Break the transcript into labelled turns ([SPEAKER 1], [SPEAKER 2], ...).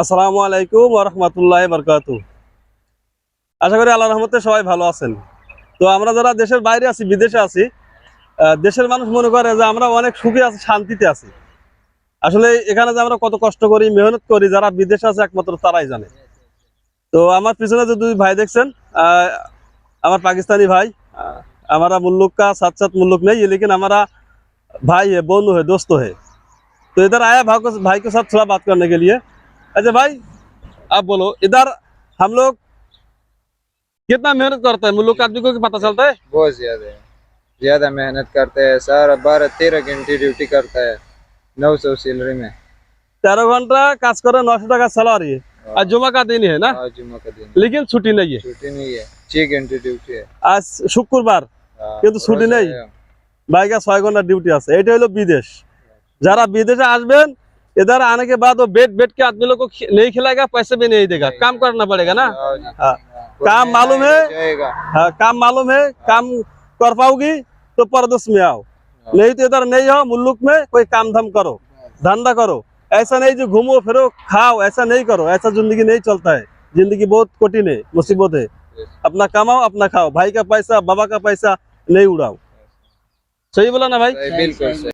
[SPEAKER 1] আসসালামু আলাইকুম ওরহমতুল্লাহ বরকাত আশা করি আল্লাহ রহমতে সবাই ভালো আছেন তো আমরা যারা দেশের বাইরে আছি বিদেশে আছি আহ, দেশের মানুষ মনে করে যে আমরা অনেক সুখে আছি শান্তিতে আছি আসলে এখানে যে আমরা কত কষ্ট করি মেহনত করি যারা বিদেশে আছে একমাত্র তারাই জানে তো আমার পিছনে যে দুই ভাই দেখছেন আহ, আমার पाकिस्तानी भाई अ, हमारा मुल्क का साथ साथ मुल्क नहीं है लेकिन हमारा भाई है बोनू है दोस्तों है तो इधर आया भाई को भाई के साथ थोड़ा बात करने के लिए अच्छा भाई आप बोलो इधर हम लोग कितना मेहनत करते हैं मुल्क के आदमी को कि पता चलता है
[SPEAKER 2] बहुत ज्यादा है ज्यादा मेहनत करते हैं सारा बारह तेरह घंटे ड्यूटी करता है नौ सौ सैलरी में
[SPEAKER 1] तेरह घंटा काज करे नौ सौ टका सैलरी है आज जुमा का दिन है ना
[SPEAKER 2] आज जुम्मा का दिन
[SPEAKER 1] लेकिन छुट्टी नहीं है
[SPEAKER 2] छुट्टी नहीं है छह घंटे ड्यूटी है
[SPEAKER 1] আজ শুক্রবার
[SPEAKER 2] हाँ,
[SPEAKER 1] কিন্তু ছুটি
[SPEAKER 2] रोजा
[SPEAKER 1] নেই?
[SPEAKER 2] है।
[SPEAKER 1] ভাইকা ছয় ঘন্টা ডিউটি আছে এটা হলো বিদেশ যারা বিদেশে আসবেন इधर आने के बाद वो बैठ बैठ के आदमी लोग को नहीं खिलाएगा पैसे भी नहीं देगा। काम करना पड़ेगा ना?
[SPEAKER 2] हाँ।
[SPEAKER 1] हाँ। काम मालूम है?
[SPEAKER 2] हाँ
[SPEAKER 1] काम मालूम है? काम कर पाओगी तो परदेश में आओ। नहीं तो इधर नहीं हो मुल्क में कोई काम धाम करो धंधा करो। ऐसा नहीं जो घूमो फिरो खाओ ऐसा नहीं करो। ऐसा ज़िंदगी नहीं चलता है। ज़िंदगी बहुत कठिन है मुसीबत है। अपना कमाओ अपना खाओ। भाई का पैसा बाबा का पैसा नहीं उड़ाओ। सही बोला ना भाई?
[SPEAKER 2] बिल्कुल